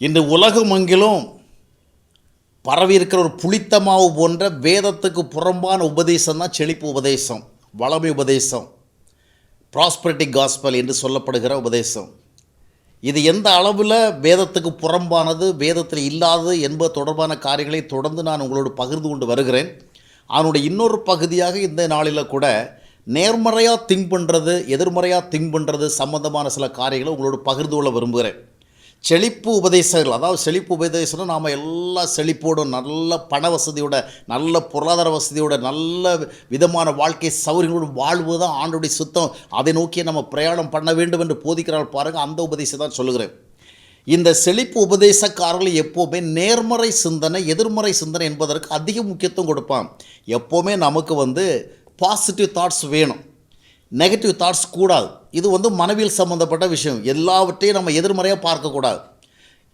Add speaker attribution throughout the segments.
Speaker 1: இன்று உலகமெங்கிலும் பரவி இருக்கிற ஒரு புளித்தமாவு போன்ற வேதத்துக்கு புறம்பான உபதேசம் தான் செழிப்பு உபதேசம் வளமை உபதேசம் ப்ராஸ்பரிட்டி காஸ்பல் என்று சொல்லப்படுகிற உபதேசம். இது எந்த அளவில் வேதத்துக்கு புறம்பானது வேதத்தில் இல்லாதது என்பது தொடர்பான காரியங்களை தொடர்ந்து நான் உங்களோடு பகிர்ந்து கொண்டு வருகிறேன். அதனுடைய இன்னொரு பகுதியாக இந்த நாளில் கூட நேர்மறையாக திங்க் பண்ணுறது எதிர்மறையாக திங்க் பண்ணுறது சம்பந்தமான சில காரியங்களை உங்களோடு பகிர்ந்து கொள்ள விரும்புகிறேன். செழிப்பு உபதேசங்கள் அதாவது செழிப்பு உபதேசம்னா நாம் எல்லா செழிப்போடும் நல்ல பண வசதியோட நல்ல பொருளாதார வசதியோட நல்ல விதமான வாழ்க்கை சௌகரியங்களோடு வாழ்வு தான் ஆண்டுடைய சுத்தம். அதை நோக்கி நம்ம பிரயாணம் பண்ண வேண்டும் என்று போதிக்கிறாள் பாருங்கள் அந்த உபதேசம் தான் சொல்லுகிறேன். இந்த செழிப்பு உபதேசக்காரர்கள் எப்போவுமே நேர்மறை சிந்தனை எதிர்மறை சிந்தனை என்பதற்கு அதிக முக்கியத்துவம் கொடுப்பான். எப்போவுமே நமக்கு வந்து பாசிட்டிவ் தாட்ஸ் வேணும். நெகட்டிவ் தாட்ஸ் கூடாது. இது வந்து மனவியல் சம்மந்தப்பட்ட விஷயம். எல்லாவற்றையும் நம்ம எதிர்மறையாக பார்க்கக்கூடாது.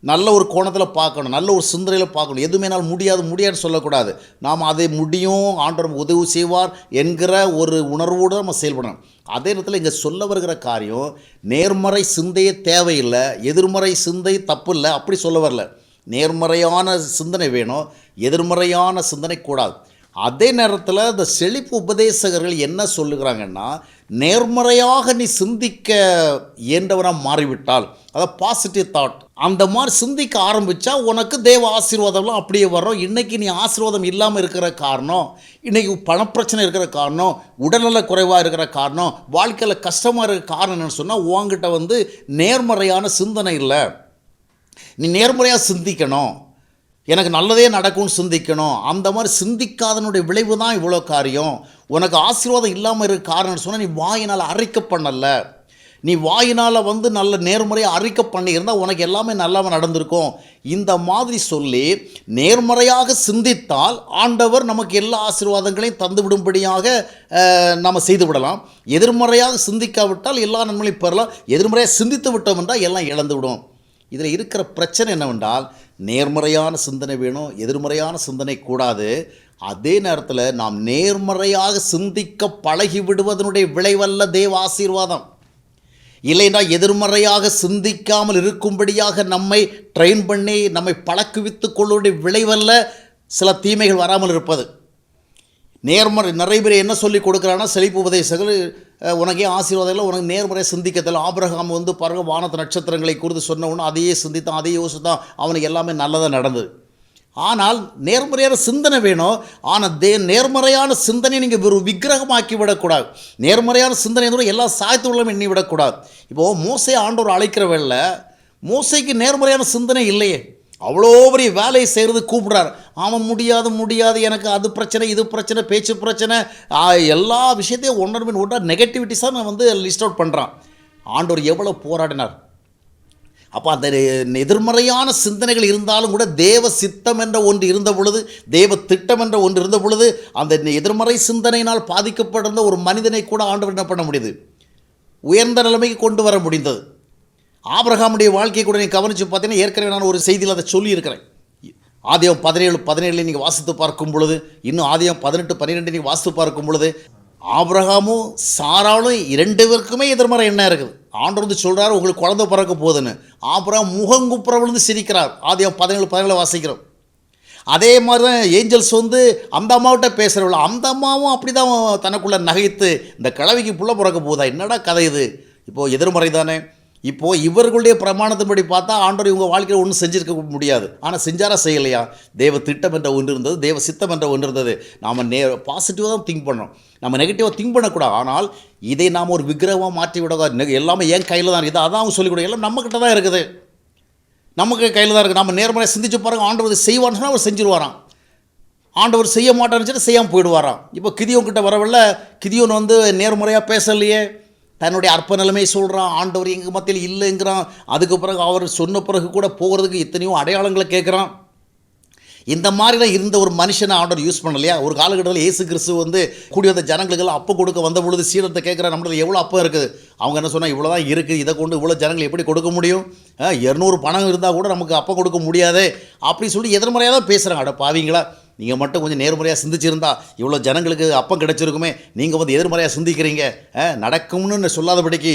Speaker 1: நல்ல ஒரு கோணத்தில் பார்க்கணும். நல்ல ஒரு சிந்தனையில் பார்க்கணும். எதுவுமே நாள் முடியாது முடியாதுன்னு சொல்லக்கூடாது. நாம் அதை முடியும் ஆண்டவர் உதவி செய்வார் என்கிற ஒரு உணர்வோடு நம்ம செயல்படணும். அதே நேரத்தில் இங்கே சொல்ல வருகிற காரியம் நேர்மறை சிந்தையே தேவையில்லை எதிர்மறை சிந்தை தப்பு இல்லை அப்படி சொல்ல வரல. நேர்மறையான சிந்தனை வேணும் எதிர்மறையான சிந்தனை கூடாது. அதே நேரத்தில் இந்த செழிப்பு உபதேசகர்கள் என்ன சொல்லுகிறாங்கன்னா நேர்மறையாக நீ சிந்திக்க இயன்றவனாக மாறிவிட்டால். அதாவது பாசிட்டிவ் தாட் அந்த மாதிரி சிந்திக்க ஆரம்பித்தா உனக்கு தேவ ஆசீர்வாதம்லாம் அப்படியே வரும் இன்றைக்கி நீ ஆசீர்வாதம் இல்லாமல் இருக்கிற காரணம் இன்றைக்கி பணப்பிரச்சனை இருக்கிற காரணம் உடல்நல குறைவாக இருக்கிற காரணம் வாழ்க்கையில் கஷ்டமாக இருக்கிற காரணம் என்னென்னு சொன்னால் உங்ககிட்ட வந்து நேர்மறையான சிந்தனை இல்லை. நீ நேர்மறையாக சிந்திக்கணும். எனக்கு நல்லதே நடக்கும்னு சிந்திக்கணும். அந்த மாதிரி சிந்திக்காதனுடைய விளைவு தான் இவ்வளோ காரியம். உனக்கு ஆசீர்வாதம் இல்லாமல் இருக்க காரணம்னு சொன்னால் நீ வாயினால் அறிக்க பண்ணல. நீ வாயினால் வந்து நல்ல நேர்மறையாக அறிக்கை பண்ணியிருந்தால் உனக்கு எல்லாமே நல்லாமல் நடந்திருக்கும். இந்த மாதிரி சொல்லி நேர்மறையாக சிந்தித்தால் ஆண்டவர் நமக்கு எல்லா ஆசீர்வாதங்களையும் தந்து விடும்படியாக நம்ம செய்து விடலாம். எதிர்மறையாக சிந்திக்காவிட்டால் எல்லா நன்மையும் பெறலாம். எதிர்மறையாக சிந்தித்து விட்டோம் என்றால் எல்லாம் இழந்து விடும் இதில் இருக்கிற பிரச்சனை என்னவென்றால் நேர்மறையான சிந்தனை வேணும் எதிர்மறையான சிந்தனை கூடாது. அதே நேரத்தில் நாம் நேர்மறையாக சிந்திக்க பழகி விடுவதனுடைய விளைவல்ல தேவ ஆசீர்வாதம். இல்லைன்னா எதிர்மறையாக சிந்திக்காமல் இருக்கும்படியாக நம்மை ட்ரெயின் பண்ணி நம்மை பழக்குவித்து கொள்ளுடைய விளைவல்ல சில தீமைகள் வராமல் இருப்பது. நேர்மறை நிறைய பேர் என்ன சொல்லி கொடுக்குறாங்கன்னா செழிப்பு உபதேசங்கள் உனக்கே ஆசீர்வாதங்கள் உனக்கு நேர்மறை சிந்திக்கத்தில் ஆபிரகாம் வந்து பாருங்க வானத்து நட்சத்திரங்களை குறித்து சொன்ன உடனே அதையே சிந்தித்தான் அதையே யோசித்தான். அவனுக்கு எல்லாமே நல்லதாக நடந்தது. ஆனால் நேர்மறையான சிந்தனை வேணும். ஆனால் தே நேர்மறையான சிந்தனை நீங்கள் ஒரு விக்கிரகமாக்கி விடக்கூடாது நேர்மறையான சிந்தனை கூட எல்லா சாய்த்து எண்ணி விடக்கூடாது இப்போது மோசை ஆண்டோர் அழைக்கிற வேலை மோசைக்கு நேர்மறையான சிந்தனை இல்லையே. அவ்வளோ பெரிய வேலையை செய்கிறது கூப்பிடுறார். அவன் முடியாது முடியாது எனக்கு அது பிரச்சனை இது பிரச்சனை பேச்சு பிரச்சனை. எல்லா விஷயத்தையும் ஒன்றரை மீன் ஒன்றா நெகட்டிவிட்டிஸாக நான் வந்து லிஸ்ட் அவுட் பண்ணுறான் ஆண்டோர் எவ்வளோ போராடினார். அப்போ அந்த எதிர்மறையான சிந்தனைகள் இருந்தாலும் கூட தேவ சித்தம் என்ற ஒன்று இருந்த பொழுது தேவ திட்டம் என்ற ஒன்று இருந்த பொழுது அந்த எதிர்மறை சிந்தனையினால் பாதிக்கப்பட்டிருந்த ஒரு மனிதனை கூட ஆண்டவர் என்ன பண்ண முடியுது? உயர்ந்த நிலைமைக்கு கொண்டு வர முடிந்தது. ஆபிரகாமுடைய வாழ்க்கையை கூட நீ கவனித்து பார்த்தீங்கன்னா ஏற்கனவே நான் ஒரு செய்தியில் அதை சொல்லியிருக்கிறேன். ஆதியம் பதினேழு பதினேழு நீங்கள் வாசித்து பார்க்கும் பொழுது இன்னும் ஆதியம் பதினெட்டு பன்னிரெண்டு நீங்கள் வாசித்து பார்க்கும் பொழுது ஆபிரகாமும் சாராலும் இரண்டு பேருக்குமே எதிர்மறை என்ன இருக்குது. ஆண்டு வந்து சொல்கிறார் உங்களுக்கு குழந்தை பிறக்க போகுதுன்னு. ஆபிரகாம் முகங்குப்புற விழுந்து சிரிக்கிறார். ஆதியம் பதினேழு பதினேழு வாசிக்கிறோம். அதே மாதிரி தான் ஏஞ்சல்ஸ் வந்து அந்த அம்மாவிட்ட பேசுகிறவள அந்த அம்மாவும் அப்படி தான் தனக்குள்ளே நகைத்து இந்த கிழவிக்கு புள்ள பிறக்க போகுதா? என்னடா கதை இது? இப்போது எதிர்மறை தானே. இப்போது இவர்களுடைய பிரமாணத்தின்படி பார்த்தா ஆண்டவர் இவங்க வாழ்க்கையில் ஒன்றும் செஞ்சிருக்க முடியாது. ஆனால் செஞ்சாரா செய்யலையா? தேவ திட்டம் என்ற ஒன்று இருந்தது தேவ சித்தம் என்ற ஒன்று இருந்தது. நாம் நே பாசிட்டிவாக தான் திங்க் பண்ணோம் நம்ம நெகட்டிவாக திங்க் பண்ணக்கூடாது. ஆனால் இதை நாம் ஒரு விக்கிரகமாக மாற்றி விடக்கூடாது. எல்லாமே என் கையில் தான் இருக்குது அதான் அவங்க சொல்லிக் எல்லாம் நம்மக்கிட்ட தான் இருக்குது. நமக்கு கையில் தான் இருக்குது நம்ம நேர்மறையாக சிந்திச்சு பாருங்க ஆண்டவர் செய்வான்னு சொன்னால் அவர் செஞ்சுருவாராம். ஆண்டவர் செய்ய மாட்டான்னு சொல்லி செய்யாமல் போயிடுவாராம். இப்போ கிதியோன் கிட்டே வரவில்ல. கிதியோன் வந்து நேர்முறையாக பேசலையே. தன்னுடைய அற்ப நிலைமையை சொல்கிறான் ஆண்டவர் எங்கள் மத்தியில் இல்லைங்கிறான். அதுக்கு பிறகு அவர் சொன்ன பிறகு கூட போகிறதுக்கு எத்தனையோ அடையாளங்களை கேட்குறான். இந்த மாதிரிலாம் இருந்த ஒரு மனுஷனை ஆர்டர் யூஸ் பண்ணலையா? ஒரு காலகட்டத்தில் இயேசு கிறிஸ்து வந்து கூடி வந்த ஜனங்களுக்கெல்லாம் அப்போ கொடுக்க வந்த பொழுது சீரத்தை கேட்குற நம்மளது எவ்வளோ அப்போ இருக்குது? அவங்க என்ன சொன்னால் இவ்வளோ தான் இருக்குது இதை கொண்டு இவ்வளோ ஜனங்கள் எப்படி கொடுக்க முடியும்? இரநூறு பணம் இருந்தால் கூட நமக்கு அப்போ கொடுக்க முடியாது. அப்படி சொல்லி எதிர்மறையாக தான் பேசுகிறாங்க அட பாவீங்களா? நீங்கள் மட்டும் கொஞ்சம் நேர்மறையாக சிந்திச்சிருந்தா இவ்வளோ ஜனங்களுக்கு அப்பம் கிடச்சிருக்குமே நீங்கள் வந்து எதிர்மறையாக சிந்திக்கிறீங்க. நடக்கும்னு சொல்லாதபடிக்கு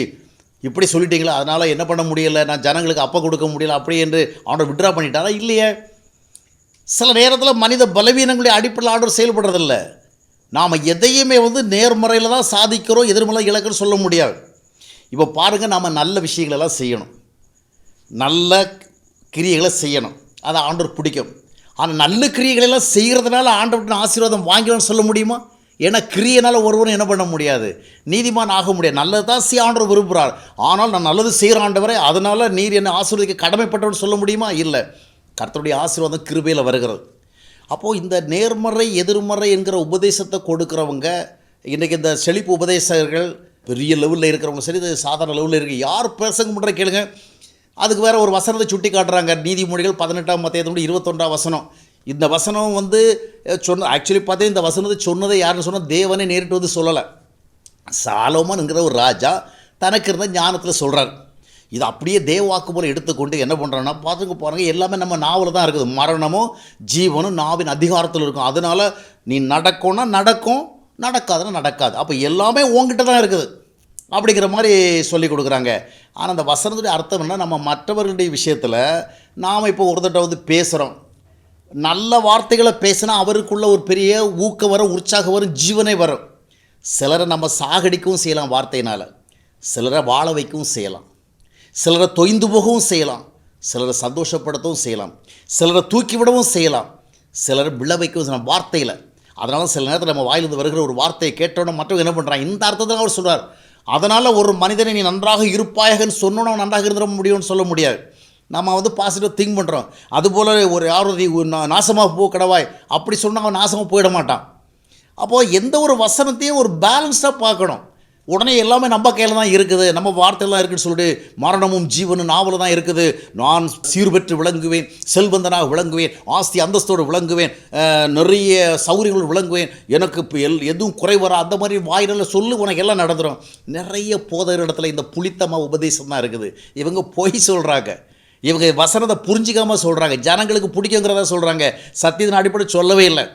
Speaker 1: இப்படி சொல்லிட்டீங்களா? அதனால் என்ன பண்ண முடியல? நான் ஜனங்களுக்கு அப்போ கொடுக்க முடியல அப்படி என்று ஆர்டர் விட்ரா பண்ணிட்டாரா? இல்லையே. சில நேரத்தில் மனித பலவீனங்களுடைய அடிப்படையில் ஆர்டர் செயல்படுறதில்ல. நாம் எதையுமே வந்து நேர்மறையில் தான் சாதிக்கிறோம் எதிர்மறை இலக்குன்னு சொல்ல முடியாது. இப்போ பாருங்கள் நாம் நல்ல விஷயங்களெல்லாம் செய்யணும். நல்ல கிரியைகளை செய்யணும். அதை ஆண்டவர் பிடிக்கும். ஆனால் நல்ல கிரியைகளெல்லாம் செய்கிறதுனால ஆண்டவர்கிட்ட ஆசீர்வாதம் வாங்கிடணும்னு சொல்ல முடியுமா? ஏன்னா கிரியனால் ஒருவரும் என்ன பண்ண முடியாது. நீதிமான் ஆக முடியாது. நல்லது தான் செய்ய ஆண்டவர் விரும்புகிறார் ஆனால் நான் நல்லது செய்கிற ஆண்டவரே அதனால் நீர் என்ன ஆசீர்வதிக்க கடமைப்பட்டவன் சொல்ல முடியுமா? இல்லை. கர்த்தருடைய ஆசீர்வாதம் கிருபையில் வருகிறது. அப்போது இந்த நேர்மறை எதிர்மறை என்கிற உபதேசத்தை கொடுக்குறவங்க இன்றைக்கி இந்த செழிப்பு உபதேசகர்கள் பெரிய லெவலில் இருக்கிறவங்க சரி இது சாதாரண லெவலில் இருக்குது யார் பிரசங்கம் பண்ணுற கேளுங்க. அதுக்கு வேறு ஒரு வசனத்தை சுட்டி காட்டுறாங்க. நீதிமொழிகள் பதினெட்டாம் மத்தியத்தோடு இருபத்தொன்றாம் வசனம். இந்த வசனம் வந்து சொன்ன ஆக்சுவலி பார்த்தா இந்த வசனத்தை சொன்னதை யாருன்னு சொன்னால் தேவனே நேரிட்டு வந்து சொல்லலை. சாலோமன்ங்கிற ஒரு ராஜா தனக்கு இருந்த ஞானத்தில் சொல்கிறார் இது அப்படியே தேவாக்கு போல எடுத்துக்கொண்டு என்ன பண்ணுறான்னா பார்த்துக்க பாருங்கள் எல்லாமே நம்ம நாவில் தான் இருக்குது. மரணமும் ஜீவனும் நாவின் அதிகாரத்தில் இருக்கும். அதனால் நீ நடக்கும்னா நடக்கும் நடக்காதுன்னா நடக்காது. அப்போ எல்லாமே உங்ககிட்ட தான் இருக்குது. அப்படிங்கிற மாதிரி சொல்லி கொடுக்குறாங்க. ஆனால் அந்த வசனத்துடைய அர்த்தம் என்ன? நம்ம மற்றவர்களுடைய விஷயத்தில் நாம் இப்போ ஒருத்தட்ட வந்து பேசுகிறோம் நல்ல வார்த்தைகளை பேசினா அவருக்குள்ள ஒரு பெரிய ஊக்கம் வரும் உற்சாகம் வரும் ஜீவனே வரும். சிலரை நம்ம சாகடிக்கவும் செய்யலாம் வார்த்தையினால். சிலரை வாழ வைக்கவும் செய்யலாம். சிலரை தொய்ந்து போகவும் செய்யலாம். சிலரை சந்தோஷப்படுத்தவும் செய்யலாம். சிலரை தூக்கி விடவும் செய்யலாம். சிலரை விழ வைக்கவும் செய்யலாம் வார்த்தையில். அதனால சில நேரத்தில் நம்ம வாயிலிருந்து வருகிற ஒரு வார்த்தையை கேட்டோன்னே மற்றவங்க என்ன பண்ணுறாங்க இந்த அர்த்தத்தை அவர் சொல்கிறார் அதனால் ஒரு மனிதனை நீ நன்றாக இருப்பாயகன்னு சொன்னோம் நன்றாக இருந்துட முடியும்னு சொல்ல முடியாது. நம்ம வந்து பாசிட்டிவ் திங்க் பண்ணுறோம் அதுபோல் ஒரு யாரதி நாசமாக போ கடவாய். அப்படி சொன்னால் அவன் நாசமாக போயிட மாட்டான். அப்போது எந்த ஒரு வசனத்தையும் ஒரு பேலன்ஸ்டாக பார்க்கணும். உடனே எல்லாமே நம்ம கையில் தான் இருக்குது. நம்ம வார்த்தையெல்லாம் இருக்குன்னு சொல்லிட்டு மரணமும் ஜீவனும் நாவல் தான் இருக்குது. நான் சீர்பெற்று விளங்குவேன் செல்வந்தனாக விளங்குவேன் ஆஸ்தி அந்தஸ்தோடு விளங்குவேன் நிறைய சௌகரியங்கள் விளங்குவேன். எனக்கு இப்போ எல் எதுவும் குறை வரா அந்த மாதிரி வாயிலில் சொல்லு உனக்கு எல்லாம் நடந்துடும் நிறைய போதகர் இடத்துல இந்த புளித்தமாக உபதேசம் தான் இருக்குது. இவங்க பொய் சொல்கிறாங்க இவங்க வசனத்தை புரிஞ்சிக்காமல் சொல்கிறாங்க ஜனங்களுக்கு பிடிக்குங்கிறத சொல்கிறாங்க சத்தியத்தின் அடிப்படை சொல்லவே இல்லை.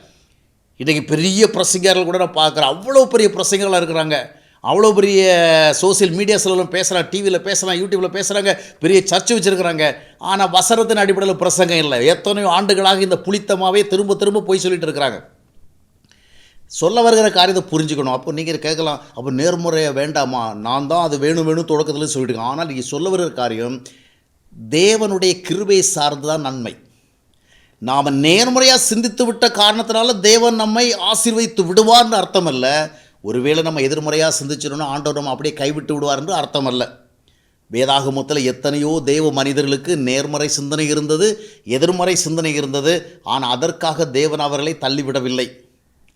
Speaker 1: இன்றைக்கி பெரிய பிரசங்கர்கள் கூட நான் பார்க்குறேன். அவ்வளோ பெரிய பிரசங்கர்களாக இருக்கிறாங்க. அவ்வளோ பெரிய சோஷியல் மீடியாஸ்லாம் பேசுகிறாங்க டிவியில் பேசுகிறாங்க யூடியூப்பில் பேசுகிறாங்க பெரிய சர்ச்சை வச்சுருக்கிறாங்க. ஆனால் வசரத்தின் அடிப்படையில் பிரசங்கம் இல்லை. எத்தனையோ ஆண்டுகளாக இந்த புளித்தமாகவே திரும்ப திரும்ப போய் சொல்லிட்டு இருக்கிறாங்க. சொல்ல வருகிற காரியத்தை புரிஞ்சுக்கணும். அப்போ நீங்கள் கேட்கலாம். அப்போ நேர்முறையாக வேண்டாமா? நான் தான் அது வேணும் வேணும் தொடக்கத்தில் சொல்லிட்டு ஆனால் நீங்கள் சொல்ல வருகிற காரியம் தேவனுடைய கிருபை சார்ந்து தான் நன்மை. நாம் நேர்முறையாக சிந்தித்து விட்ட காரணத்தினால தேவன் நம்மை ஆசீர்வதித்து விடுவார்னு அர்த்தம் இல்லை ஒருவேளை நம்ம எதிர்மறையாக சிந்திச்சிடணும் ஆண்டவர் நம்ம அப்படியே கைவிட்டு விடுவார் என்று அர்த்தம் அல்ல வேதாகமத்தில் எத்தனையோ தேவ மனிதர்களுக்கு நேர்மறை சிந்தனை இருந்தது எதிர்மறை சிந்தனை இருந்தது. ஆனால் அதற்காக தேவன் அவர்களை தள்ளிவிடவில்லை.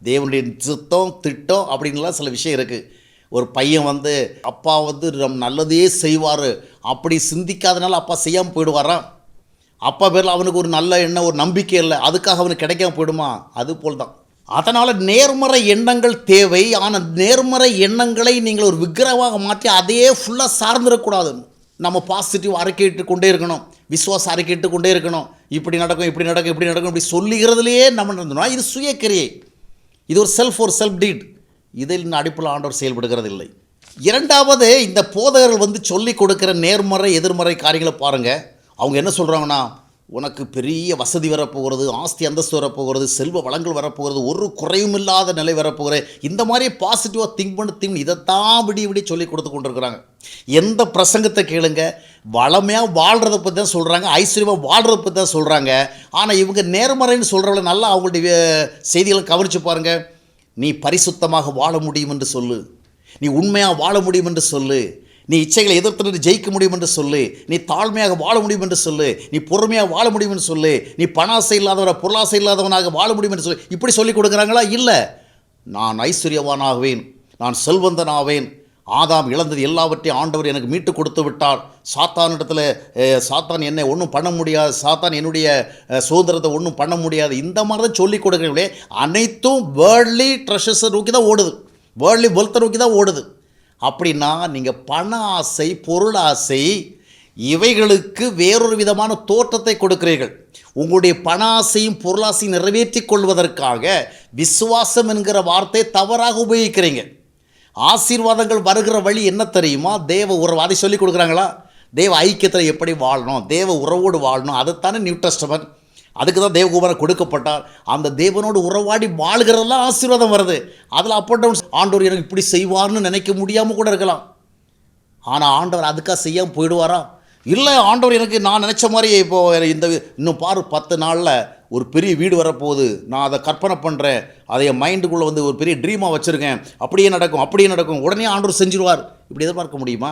Speaker 1: தேவனுடைய சித்தம் திட்டம் அப்படின்லாம் சில விஷயம் இருக்குது ஒரு பையன் வந்து அப்பா வந்து நம் நல்லதே செய்வார். அப்படி சிந்திக்காதனால அப்பா செய்யாமல் போயிடுவாராம். அப்பா பேரில் அவனுக்கு ஒரு நல்ல எண்ணம் ஒரு நம்பிக்கை இல்லை. அதுக்காக அவனுக்கு கிடைக்காம போயிடுமா? அது போல் தான் அதனால் நேர்மறை எண்ணங்கள் தேவை. ஆனால் நேர்மறை எண்ணங்களை நீங்கள் ஒரு விக்கிரகமாக மாற்றி அதையே ஃபுல்லாக சார்ந்துடக்கூடாது. நம்ம பாசிட்டிவ் அறிக்கையிட்டு கொண்டே இருக்கணும். விசுவாசம் அறிக்கையிட்டு கொண்டே இருக்கணும். இப்படி நடக்கும் இப்படி நடக்கும் இப்படி நடக்கும் இப்படி சொல்லுகிறதுலையே நம்ம நடந்தோம்னா இது சுயக்கிரியை. இது ஒரு செல்ஃப் ஒரு செல்ஃப் டீட் இதில் இந்த அடிப்பில் ஆண்டவர் செயல்படுகிறது இல்லை இரண்டாவது இந்த போதகர்கள் வந்து சொல்லி கொடுக்குற நேர்மறை எதிர்மறை காரியங்களை பாருங்கள் அவங்க என்ன சொல்கிறாங்கன்னா உனக்கு பெரிய வசதி வரப்போகிறது ஆஸ்தி அந்தஸ்து வரப்போகிறது செல்வ வளங்கள் வரப்போகிறது ஒரு குறையும் இல்லாத நிலை வரப்போகிறது இந்த மாதிரி பாசிட்டிவாக திங்க் பண்ணி திங்க் இதைத்தான் விடிய விடிய சொல்லி கொடுத்து கொண்டிருக்கிறாங்க. எந்த பிரசங்கத்தை கேளுங்க வளமையாக வாழ்கிறத பற்றி தான் சொல்கிறாங்க ஐஸ்வர்யமாக வாழ்கிறத பற்றி தான் சொல்கிறாங்க ஆனால் இவங்க நேர்மறைன்னு சொல்கிறவங்கள நல்லா அவங்களுடைய செய்திகளை கவனித்து பாருங்கள் நீ பரிசுத்தமாக வாழ முடியும் என்று சொல்லு. நீ உண்மையாக வாழ முடியும் என்று சொல்லு. நீ இச்சைகளை எதிர்த்து நின்று ஜெயிக்க முடியும் என்று சொல்லு. நீ தாழ்மையாக வாழ முடியும் என்று சொல்லு. நீ பொறுமையாக வாழ முடியும் என்று சொல்லு. நீ பணாசை இல்லாதவரை பொருளாசை இல்லாதவனாக வாழ முடியும் என்று சொல்லு. இப்படி சொல்லி கொடுக்குறாங்களா? இல்லை. நான் ஐஸ்வர்யவானாவேன். நான் செல்வந்தனாவேன். ஆதாம் இழந்தது எல்லாவற்றையும் ஆண்டவர் எனக்கு மீட்டு கொடுத்து விட்டார். சாத்தானிடத்தில் சாத்தான் என்னை ஒன்றும் பண்ண முடியாது. சாத்தான் என்னுடைய சுதந்திரத்தை ஒன்றும் பண்ண முடியாது. இந்த மாதிரி தான் சொல்லிக் கொடுக்குறீங்களே அனைத்தும் வேர்ல்ட்லி ட்ரெஷஸை நோக்கி தான் ஓடுது. வேர்ல்ட்லி வெல்த்தை நோக்கி தான் ஓடுது. அப்படின்னா நீங்கள் பண ஆசை பொருளாசை இவைகளுக்கு வேறொரு விதமான தோற்றத்தை கொடுக்கிறீர்கள். உங்களுடைய பண ஆசையும் பொருளாசையும் நிறைவேற்றி கொள்வதற்காக விசுவாசம் என்கிற வார்த்தையை தவறாக உபயோகிக்கிறீங்க. ஆசீர்வாதங்கள் வருகிற வழி என்ன தெரியுமா? தேவ உறவு அதை சொல்லி கொடுக்குறாங்களா? தேவ ஐக்கியத்தில் எப்படி வாழணும்? தேவ உறவோடு வாழணும்? அதைத்தானே நியூ டெஸ்டமென்ட் அதுக்கு தான் தேவகுமாரன் கொடுக்கப்பட்டார். அந்த தேவனோடு உறவாடி வாழ்கிறதெல்லாம் ஆசீர்வாதம் வருது. அதில் அப் அண்ட் டவுன்ஸ் ஆண்டவர் எனக்கு இப்படி செய்வார்னு நினைக்க முடியாமல் கூட இருக்கலாம். ஆனால் ஆண்டவர் அதுக்காக செய்யாமல் போயிடுவாரா? இல்லை ஆண்டவர் எனக்கு நான் நினச்ச மாதிரி இப்போ இந்த இன்னும் பாரு பத்து நாளில் ஒரு பெரிய வீடு வரப்போகுது. நான் அதை கற்பனை பண்ணுறேன் அதை என் மைண்டுக்குள்ளே வந்து ஒரு பெரிய ட்ரீமாக வச்சுருக்கேன். அப்படியே நடக்கும் அப்படியே நடக்கும். உடனே ஆண்டவர் செஞ்சிருவார். இப்படி எதிர்பார்க்க முடியுமா?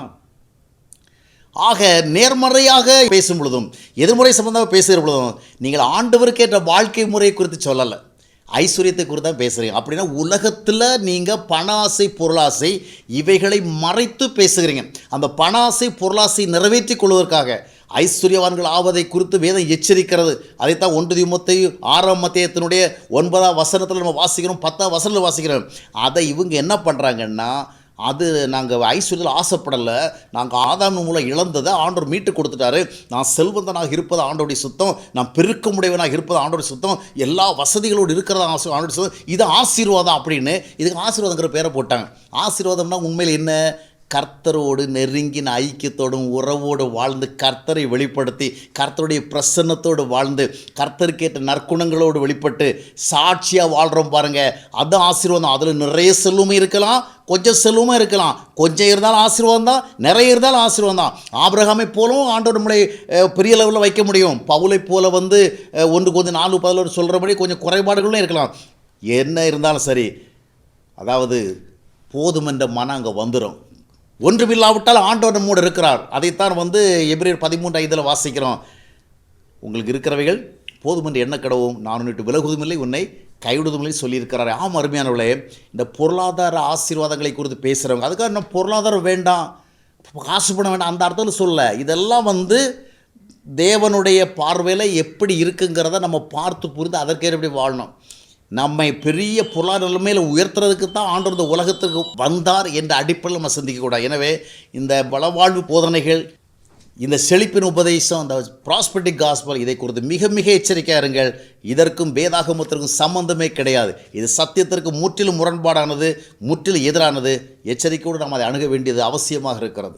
Speaker 1: ஆக நேர்மறையாக பேசும் பொழுதும் எதிர்முறை சம்பந்தமாக பேசுகிற பொழுதும் நீங்கள் ஆண்டவருக்கேற்ற வாழ்க்கை முறை குறித்து சொல்லலை. ஐஸ்வர்யத்தை குறித்து தான் பேசுகிறீங்க அப்படின்னா உலகத்தில் நீங்கள் பண ஆசை பொருளாசை இவைகளை மறைத்து பேசுகிறீங்க. அந்த பண ஆசை பொருளாசை நிறைவேற்றிக் கொள்வதற்காக ஐஸ்வர்யவான்கள் ஆவதை குறித்து வேதம் எச்சரிக்கிறது. அதைத்தான் ஒன்று திமுத்தை ஆறாம் மத்தியத்தினுடைய ஒன்பதாம் வசனத்தில் நம்ம வாசிக்கிறோம் பத்தாம் வசனத்தில் வாசிக்கிறோம். அதை இவங்க என்ன பண்ணுறாங்கன்னா அது நாங்கள் ஐஸ்வர்யத்தில் ஆசைப்படலை. நாங்கள் ஆதாம் மூலம் இழந்ததை ஆண்டவர் மீட்டு கொடுத்துட்டாரு. நான் செல்வந்தனாக இருப்பது ஆண்டோடைய சுத்தம். நான் பெருக்கமுடையவனாக இருப்பது ஆண்டோடைய சுத்தம். எல்லா வசதிகளோடு இருக்கிறத ஆசை ஆண்டோடைய சுத்தம். இது ஆசீர்வாதம் அப்படின்னு இதுக்கு ஆசீர்வாதங்கிற பேரை போட்டாங்க. ஆசீர்வாதம்னா உண்மையில் என்ன? கர்த்தரோடு நெருங்கின ஐக்கியத்தோடும் உறவோடு வாழ்ந்து கர்த்தரை வெளிப்படுத்தி கர்த்தருடைய பிரசன்னத்தோடு வாழ்ந்து கர்த்தருக்கேற்ற நற்குணங்களோடு வெளிப்பட்டு சாட்சியாக வாழ்கிறோம் பாருங்கள் அது ஆசீர்வாதம். அதில் நிறைய செல்வமும் இருக்கலாம் கொஞ்சம் செல்வமும் இருக்கலாம். கொஞ்சம் இருந்தாலும் ஆசீர்வாதம் தான் நிறைய இருந்தாலும் ஆசீர்வாதம் தான். ஆபிரகாமை போலவும் ஆண்டவர் நம்மளை பெரிய லெவலில் வைக்க முடியும். பவுலை போல வந்து ஒன்று கொஞ்சம் நாலு பதிலோடு சொல்கிறபடி கொஞ்சம் குறைபாடுகளும் இருக்கலாம். என்ன இருந்தாலும் சரி அதாவது போதுமென்ற மனம் அங்கே வந்துடும் ஒன்றுமில்லாவிட்டால் ஆண்டவர் நம்மோடு இருக்கிறார். அதைத்தான் வந்து எபிரேர் பதிமூன்று ஐந்தில் வாசிக்கிறோம். உங்களுக்கு இருக்கிறவைகள் போதும் என்று என்ன கடவும் நான் உன்னிட்டு விலகுவதுமில்லை உன்னை கைவிடுவதுமில்லை சொல்லியிருக்கிறார். ஆம் அருமையானவளே இந்த பொருளாதார ஆசீர்வாதங்களை குறித்து பேசுகிறவங்க அதுக்காக இன்னும் பொருளாதாரம் வேண்டாம். காசு பண்ண வேண்டாம் அந்த அர்த்தத்தில் சொல்ல. இதெல்லாம் வந்து தேவனுடைய பார்வையில் எப்படி இருக்குங்கிறத நம்ம பார்த்து புரிந்து அதற்கேற்படி வாழணும். நம்மை பெரிய பொருளாதார நிலைமையில் உயர்த்துறதுக்கு தான் ஆண்டவர் இந்த உலகத்துக்கு வந்தார் என்ற அடிப்படையில் நம்ம சிந்திக்கக்கூடாது. எனவே இந்த பலவாழ்வு போதனைகள் இந்த செழிப்பின் உபதேசம் அந்த ப்ராஸ்பெட்டிக் காஸ்பல் இதை குறித்து மிக மிக எச்சரிக்கையாக இருங்கள். இதற்கும் வேதாகமத்திற்கும் சம்பந்தமே கிடையாது. இது சத்தியத்திற்கு முற்றிலும் முரண்பாடானது முற்றிலும் எதிரானது. எச்சரிக்கையோடு நாம் அதை அணுக வேண்டியது அவசியமாக இருக்கிறது.